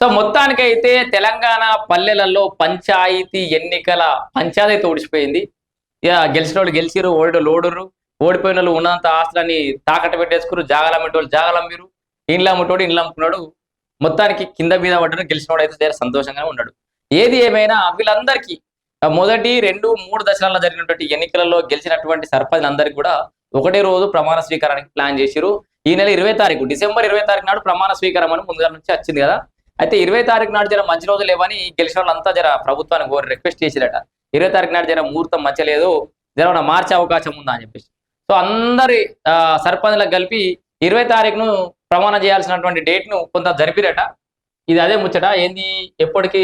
So మొత్తానికైతే తెలంగాణ పల్లెలలో పంచాయతీ ఎన్నికల పంచాయతీ ఊడిచిపోయింది. ఇక గెలిచిన వాళ్ళు గెలిచిరు ఓడి ఓడురు ఓడిపోయిన వాళ్ళు ఉన్నంత ఆస్తులని తాకట్టు పెట్టేసుకురు జాగాలు జాగలమ్మిరు జాగాలు అమ్మిరు ఇండ్లు అమ్ముటోడు ఇండ్లు అమ్ముకున్నాడు. మొత్తానికి కింద మీద పడ్డారు గెలిచిన అయితే చాలా సంతోషంగానే ఉన్నాడు. ఏది ఏమైనా వీళ్ళందరికీ మొదటి రెండు మూడు దశలలో జరిగినటువంటి ఎన్నికలలో గెలిచినటువంటి సర్పంచ్లందరికీ కూడా ఒకటే రోజు ప్రమాణ స్వీకారానికి ప్లాన్ చేసిరు ఈ నెల ఇరవై తారీఖు డిసెంబర్ ఇరవై తారీఖు నాడు ప్రమాణ స్వీకారం అని ముందుగా నుంచి వచ్చింది కదా. అయితే ఇరవై తారీఖు నాడు జర మంచి రోజు లేవని గెలిచిన వాళ్ళంతా జర ప్రభుత్వానికి కోరి రిక్వెస్ట్ చేసిరట. ఇరవై తారీఖు నాడు జర ముహూర్తం మంచలేదు జర మార్చే అవకాశం ఉందా అని చెప్పేసి. సో అందరి ఆ, సర్పంచ్లకు కలిపి ఇరవై తారీఖును ప్రమాణం చేయాల్సినటువంటి డేట్ను కొంత జరిపిరట. ఇది అదే ముచ్చట. ఏంది? ఎప్పటికి?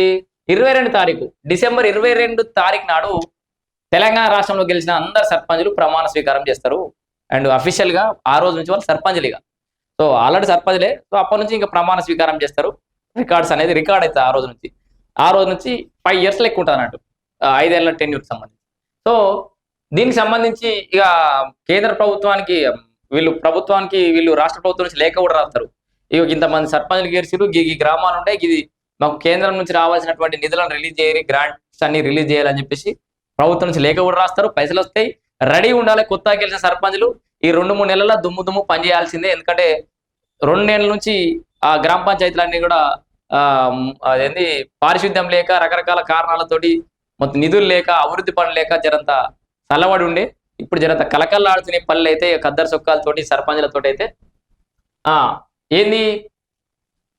ఇరవై రెండు తారీఖు డిసెంబర్ ఇరవై రెండు తారీఖు నాడు తెలంగాణ రాష్ట్రంలో గెలిచిన అందరు సర్పంచులు ప్రమాణ స్వీకారం చేస్తారు. అండ్ అఫీషియల్గా ఆ రోజు నుంచి వాళ్ళు సర్పంచులుగా సో ఆల్రెడీ సర్పంచులే. సో అప్పటి నుంచి ఇంకా ప్రమాణ స్వీకారం చేస్తారు. రికార్డ్స్ అనేది రికార్డ్ అవుతుంది ఆ రోజు నుంచి. ఆ రోజు నుంచి ఫైవ్ ఇయర్స్ లెక్క ఉంటుంది అన్నట్టు. ఆ, ఐదేళ్ళ టెన్యూర్కి సంబంధించి. సో దీనికి సంబంధించి ఇక కేంద్ర ప్రభుత్వానికి వీళ్ళు ప్రభుత్వానికి వీళ్ళు రాష్ట్ర ప్రభుత్వం నుంచి లేఖ కూడా రాస్తారు. ఇక ఇంతమంది సర్పంచ్లు గెలిచిరు ఈ గ్రామాలు ఉంటాయి ఇది మాకు కేంద్రం నుంచి రావాల్సినటువంటి నిధులను రిలీజ్ చేయాలి గ్రాంట్స్ అన్ని రిలీజ్ చేయాలని చెప్పేసి ప్రభుత్వం నుంచి లేఖ కూడా రాస్తారు. పైసలు వస్తాయి. రెడీ ఉండాలి కొత్తగా గెలిచిన సర్పంచ్లు. ఈ రెండు మూడు నెలల దుమ్ము దుమ్ము పనిచేయాల్సిందే ఎందుకంటే రెండు నెలల నుంచి ఆ గ్రామ పంచాయతీలన్నీ కూడా అదేంది? పారిశుద్ధ్యం లేక రకరకాల కారణాలతోటి మొత్తం నిధులు లేక అభివృద్ధి పనులు లేక జరంత చల్లబడి ఉండే ఇప్పుడు జరంత కలకల్లాడుతున్న పనులు అయితే కద్దరు సొక్కాలతోటి సర్పంచ్లతోటి అయితే ఆ ఏంది?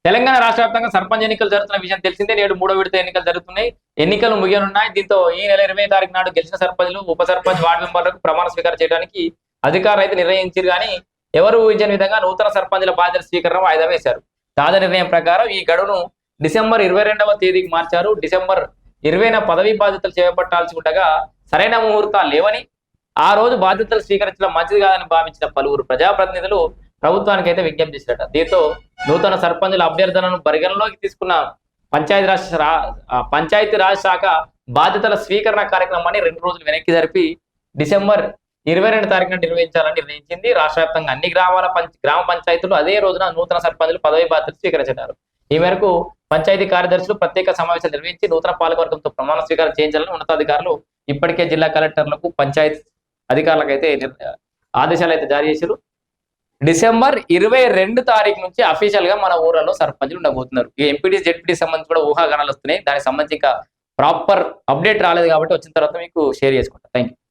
తెలంగాణ రాష్ట్ర వ్యాప్తంగా సర్పంచ్ ఎన్నికలు జరుగుతున్న విషయం తెలిసిందే. నేడు మూడో విడత ఎన్నికలు జరుగుతున్నాయి. ఎన్నికలు ముగియనున్నాయి. దీంతో ఈ నెల ఇరవై తారీఖు నాడు గెలిచిన సర్పంచ్లు ఉప సర్పంచ్ వార్డు మెంబర్లకు ప్రమాణ స్వీకారం చేయడానికి అధికారులు అయితే నిర్ణయించారు కానీ ఎవరు ఊహించిన విధంగా నూతన సర్పంచ్ల బాధ్యత స్వీకరణ వాయిదా వేశారు. తాజా నిర్ణయం ప్రకారం ఈ గడువును డిసెంబర్ ఇరవై రెండవ తేదీకి మార్చారు. డిసెంబర్ ఇరవైన పదవీ బాధ్యతలు చేపట్టాల్సి ఉండగా సరైన ముహూర్తాలు లేవని ఆ రోజు బాధ్యతలు స్వీకరించడం మంచిది కాదని భావించిన పలువురు ప్రజాప్రతినిధులు ప్రభుత్వానికి అయితే విజ్ఞప్తి చేశారట. దీంతో నూతన సర్పంచుల అభ్యర్థనను పరిగణలోకి తీసుకున్న పంచాయతీ రాజ్ పంచాయతీ రాజ్ శాఖ బాధ్యతల స్వీకరణ కార్యక్రమాన్ని రెండు రోజులు వెనక్కి జరిపి డిసెంబర్ ఇరవై రెండు తారీఖున నిర్వహించాలని నిర్ణయించింది. రాష్ట్ర వ్యాప్తంగా అన్ని గ్రామాల పంచ గ్రామ పంచాయతీలు అదే రోజున నూతన సర్పంచులు పదవి బాధ్యతలు స్వీకరించారు ఈ మేరకు పంచాయతీ కార్యదర్శులు ప్రత్యేక సమావేశాలు నిర్వహించి నూతన పాలకవర్గంతో ప్రమాణ స్వీకారం చేయించాలని ఉన్నతాధికారులు ఇప్పటికే జిల్లా కలెక్టర్లకు పంచాయతీ అధికారులకు అయితే ఆదేశాలు అయితే జారీ చేశారు. డిసెంబర్ ఇరవై రెండు తారీఖు నుంచి అఫీషియల్గా మన ఊర్లలో సర్పంచులు ఉండబోతున్నారు. ఈ ఎంపీడీ జెడ్పీటీ సంబంధించి కూడా ఊహాగానాలు వస్తున్నాయి. దానికి సంబంధించి ఇంకా ప్రాపర్ అప్డేట్ రాలేదు కాబట్టి వచ్చిన తర్వాత మీకు షేర్ చేసుకుంటాను థ్యాంక్